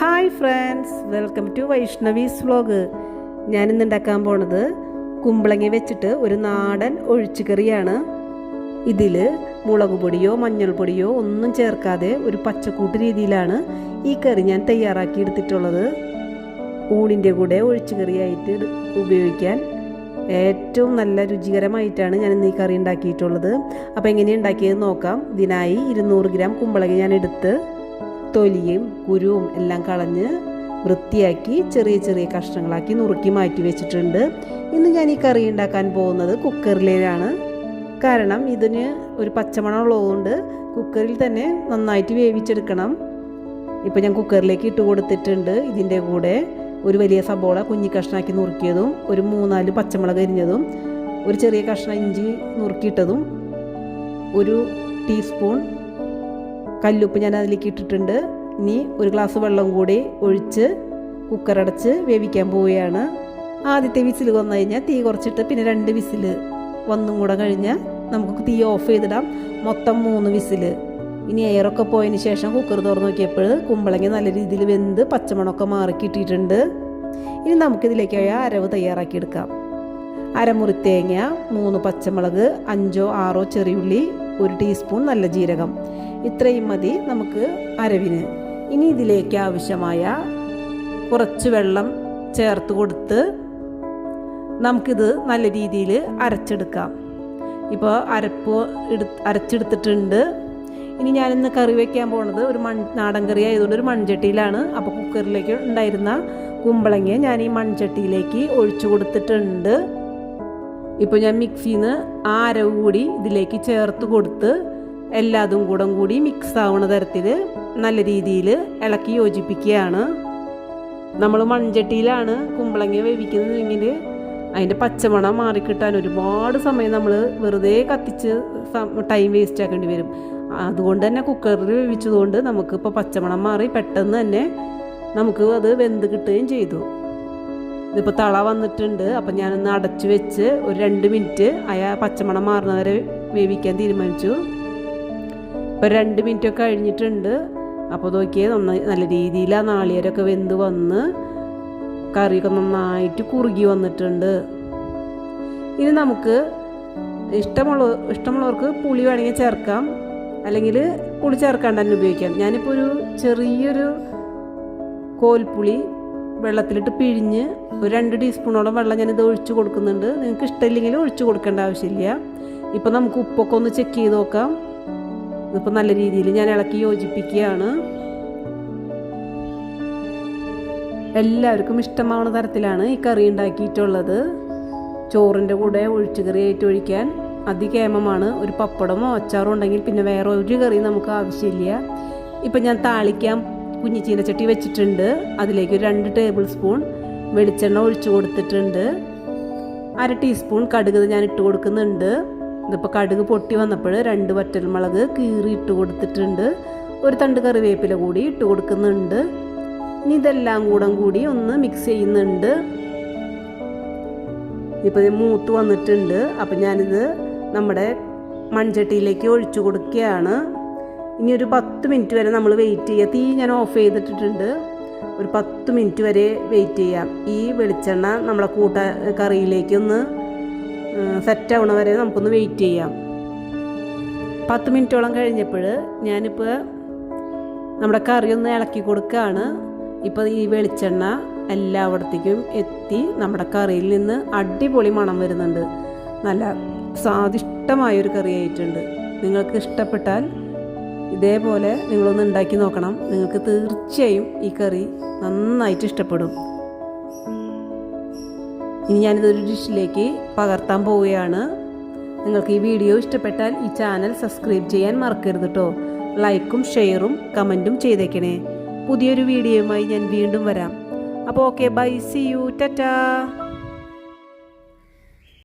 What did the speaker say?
Hi friends welcome to Vaishnavi's vlog ഞാനിന്ന് ഉണ്ടാക്കാൻ പോണത് കുമ്പളങ്ങി വെച്ചിട്ട് ഒരു നാടൻ ഒഴിച്ചുകറിയാണ്. ഇതിൽ മുളക് പൊടിയോ മഞ്ഞൾപ്പൊടിയോ ഒന്നും ചേർക്കാതെ ഒരു പച്ചക്കൂട്ട് രീതിയിലാണ് ഈ കറി ഞാൻ തയ്യാറാക്കി എടുത്തിട്ടുള്ളത്. ഊണിന്റെ കൂടെ ഒഴിച്ചുകറിയായിട്ട് ഉപയോഗിക്കാൻ ഏറ്റവും നല്ല രുചികരമായിട്ടാണ് ഞാൻ ഇന്ന് ഈ കറി ഉണ്ടാക്കിയിട്ടുള്ളത്. അപ്പോൾ എങ്ങനെയാണ് ഉണ്ടാക്കിയത് നോക്കാം. ഇതിനായി ഇരുന്നൂറ് ഗ്രാം കുമ്പളങ്ങി ഞാൻ എടുത്ത് തൊലിയും കുരുവും എല്ലാം കളഞ്ഞ് വൃത്തിയാക്കി ചെറിയ ചെറിയ കഷ്ണങ്ങളാക്കി നുറുക്കി മാറ്റി വെച്ചിട്ടുണ്ട്. ഇന്ന് ഞാൻ ഈ കറി ഉണ്ടാക്കാൻ പോകുന്നത് കുക്കറിലാണ് കാരണം ഇതിന് ഒരു പച്ചമണം ഉള്ളതുകൊണ്ട് കുക്കറിൽ തന്നെ നന്നായിട്ട് വേവിച്ചെടുക്കണം. ഇപ്പോൾ ഞാൻ കുക്കറിലേക്ക് ഇട്ട് കൊടുത്തിട്ടുണ്ട് ഇതിന്റെ കൂടെ ഒരു വലിയ സബോള കുഞ്ഞി കഷ്ണാക്കി നുറുക്കിയതും ഒരു മൂന്നാൽ പച്ചമുളക് അരിഞ്ഞതും ഒരു ചെറിയ കഷ്ണം ഇഞ്ചി നുറുക്കിയിട്ടതും ഒരു ടീസ്പൂൺ കല്ലുപ്പ് ഞാൻ അതിലേക്ക് ഇട്ടിട്ടുണ്ട്. ഇനി ഒരു ഗ്ലാസ് വെള്ളം കൂടി ഒഴിച്ച് കുക്കറടച്ച് വേവിക്കാൻ പോവുകയാണ്. ആദ്യത്തെ വിസിൽ വന്നു കഴിഞ്ഞാൽ തീ കുറച്ചിട്ട് പിന്നെ രണ്ട് വിസിൽ വന്നും കൂടെ കഴിഞ്ഞാൽ നമുക്ക് തീ ഓഫ് ചെയ്തിടാം. മൊത്തം മൂന്ന് വിസിൽ ഇനി എയറൊക്കെ പോയതിന് ശേഷം കുക്കർ തുറന്ന് നോക്കിയപ്പോൾ കുമ്പളങ്ങ നല്ല രീതിയിൽ വെന്ത് പച്ചമണമൊക്കെ മാറി കിട്ടിയിട്ടുണ്ട്. ഇനി നമുക്കിതിലേക്ക് അരവ് തയ്യാറാക്കിയെടുക്കാം അരമുറി തേങ്ങ മൂന്ന് പച്ചമുളക് അഞ്ചോ ആറോ ചെറിയുള്ളി ഒരു ടീസ്പൂൺ നല്ല ജീരകം. ഇത്രയും മതി നമുക്ക് അരവിന്. ഇനി ഇതിലേക്ക് ആവശ്യമായ കുറച്ച് വെള്ളം ചേർത്ത് കൊടുത്ത് നമുക്കിത് നല്ല രീതിയിൽ അരച്ചെടുക്കാം. ഇപ്പോൾ അരപ്പ് എടു അരച്ചെടുത്തിട്ടുണ്ട്. ഇനി ഞാനിന്ന് കറി വയ്ക്കാൻ പോണത് ഒരു മൺ നാടൻ കറി ആയതുകൊണ്ട് ഒരു മൺചട്ടിയിലാണ്. അപ്പോൾ കുക്കറിലേക്ക് ഉണ്ടായിരുന്ന കുമ്പളങ്ങയെ ഞാൻ ഈ മൺചട്ടിയിലേക്ക് ഒഴിച്ചു കൊടുത്തിട്ടുണ്ട്. ഇപ്പോൾ ഞാൻ മിക്സിയിൽ നിന്ന് ആ അരവ് കൂടി ഇതിലേക്ക് ചേർത്ത് കൊടുത്ത് എല്ലാതും കൂടെ കൂടി മിക്സ് ആവുന്ന തരത്തിൽ നല്ല രീതിയിൽ ഇളക്കി യോജിപ്പിക്കുകയാണ്. നമ്മൾ മൺചട്ടിയിലാണ് കുമ്പളങ്ങ വേവിക്കുന്നതെങ്കിൽ അതിന്റെ പച്ചമണം മാറിക്കിട്ടാൻ ഒരുപാട് സമയം നമ്മൾ വെറുതെ കത്തിച്ച് ടൈം വേസ്റ്റ് ആക്കേണ്ടി വരും. അതുകൊണ്ട് തന്നെ കുക്കറിൽ വേവിച്ചതുകൊണ്ട് നമുക്ക് ഇപ്പോൾ പച്ചമണം മാറി പെട്ടെന്ന് തന്നെ നമുക്ക് അത് വെന്ത് കിട്ടുകയും ചെയ്തു. ഇതിപ്പോൾ തള വന്നിട്ടുണ്ട്. അപ്പം ഞാനൊന്ന് അടച്ചു വെച്ച് ഒരു രണ്ട് മിനിറ്റ് അയാ പച്ചമണം മാറുന്നവരെ വേവിക്കാൻ തീരുമാനിച്ചു. ഇപ്പോൾ രണ്ട് മിനിറ്റ് ഒക്കെ കഴിഞ്ഞിട്ടുണ്ട് അപ്പോൾ നോക്കിയേ നന്നായി നല്ല രീതിയിൽ ആ നാളികേരമൊക്കെ വെന്ത് വന്ന് കറിയൊക്കെ നന്നായിട്ട് കുറുകി വന്നിട്ടുണ്ട്. ഇനി നമുക്ക് ഇഷ്ടമുള്ള ഇഷ്ടമുള്ളവർക്ക് പുളി വേണമെങ്കിൽ ചേർക്കാം. അല്ലെങ്കിൽ പുളി ചേർക്കാണ്ട് തന്നെ ഉപയോഗിക്കാം. ഞാനിപ്പോൾ ഒരു ചെറിയൊരു കോൽപ്പുളി വെള്ളത്തിലിട്ട് പിഴിഞ്ഞ് ഒരു രണ്ട് ടീസ്പൂണോളം വെള്ളം ഞാനിത് ഒഴിച്ച് കൊടുക്കുന്നുണ്ട്. നിങ്ങൾക്ക് ഇഷ്ടമില്ലെങ്കിൽ ഒഴിച്ച് കൊടുക്കേണ്ട ആവശ്യമില്ല. ഇപ്പം നമുക്ക് ഉപ്പൊക്കെ ഒന്ന് ചെക്ക് ചെയ്ത് നോക്കാം. ഇതിപ്പോൾ നല്ല രീതിയിൽ ഞാൻ ഇളക്കി യോജിപ്പിക്കുകയാണ്. എല്ലാവർക്കും ഇഷ്ടമാവുന്ന തരത്തിലാണ് ഈ കറി ഉണ്ടാക്കിയിട്ടുള്ളത്. ചോറിന്റെ കൂടെ ഒഴിച്ചുകറിയായിട്ട് ഒഴിക്കാൻ അതികേമമാണ്. ഒരു പപ്പടമോ അച്ചാറോ ഉണ്ടെങ്കിൽ പിന്നെ വേറെ ഒരു കറി നമുക്ക് ആവശ്യമില്ല. ഇപ്പം ഞാൻ താളിക്കാൻ കുഞ്ഞിച്ചീനച്ചട്ടി വെച്ചിട്ടുണ്ട്. അതിലേക്ക് ഒരു രണ്ട് ടേബിൾ സ്പൂൺ വെളിച്ചെണ്ണ ഒഴിച്ചു കൊടുത്തിട്ടുണ്ട്. അര ടീസ്പൂൺ കടുക് ഞാൻ ഇട്ട് കൊടുക്കുന്നുണ്ട്. ഇതിപ്പോൾ കടുക് പൊട്ടി വന്നപ്പോൾ രണ്ട് വറ്റൽ മുളക് കീറി ഇട്ട് കൊടുത്തിട്ടുണ്ട്. ഒരു തണ്ട് കറിവേപ്പില കൂടി ഇട്ട് കൊടുക്കുന്നുണ്ട്. ഇനി ഇതെല്ലാം കൂടെ കൂടി ഒന്ന് മിക്സ് ചെയ്യുന്നുണ്ട്. ഇപ്പോൾ മൂത്ത് വന്നിട്ടുണ്ട്. അപ്പം ഞാനിത് നമ്മുടെ മൺചട്ടിയിലേക്ക് ഒഴിച്ചു കൊടുക്കുകയാണ്. ഇനി ഒരു പത്ത് മിനിറ്റ് വരെ നമ്മൾ വെയിറ്റ് ചെയ്യുക. തീ ഞാൻ ഓഫ് ചെയ്തിട്ടിട്ടുണ്ട്. ഒരു പത്ത് മിനിറ്റ് വരെ വെയിറ്റ് ചെയ്യാം. ഈ വെളിച്ചെണ്ണ നമ്മളെ കൂട്ട കറിയിലേക്ക് ഒന്ന് സെറ്റ് ആവണ വരെ നമുക്കൊന്ന് വെയിറ്റ് ചെയ്യാം. പത്ത് മിനിറ്റോളം കഴിഞ്ഞപ്പോൾ ഞാനിപ്പോൾ നമ്മുടെ കറി ഒന്ന് ഇളക്കി കൊടുക്കുകയാണ് ഇപ്പോൾ ഈ വെളിച്ചെണ്ണ എല്ലായിടത്തേക്കും എത്തി നമ്മുടെ കറിയിൽ നിന്ന് അടിപൊളി മണം വരുന്നുണ്ട്. നല്ല സ്വാദിഷ്ടമായൊരു കറി ആയിട്ടുണ്ട്. നിങ്ങൾക്ക് ഇഷ്ടപ്പെട്ടാൽ ഇതേപോലെ നിങ്ങളൊന്ന് ഉണ്ടാക്കി നോക്കണം. നിങ്ങൾക്ക് തീർച്ചയായും ഈ കറി നന്നായിട്ട് ഇഷ്ടപ്പെടും. ഇനി ഞാനിതൊരു ഡിഷിലേക്ക് പകർത്താൻ പോവുകയാണ്. നിങ്ങൾക്ക് ഈ വീഡിയോ ഇഷ്ടപ്പെട്ടാൽ ഈ ചാനൽ സബ്സ്ക്രൈബ് ചെയ്യാൻ മറക്കരുത് കേട്ടോ ലൈക്കും ഷെയറും കമന്റും ചെയ്തേക്കണേ. പുതിയൊരു വീഡിയോയുമായി ഞാൻ വീണ്ടും വരാം. അപ്പോൾ okay bye see you ta-ta.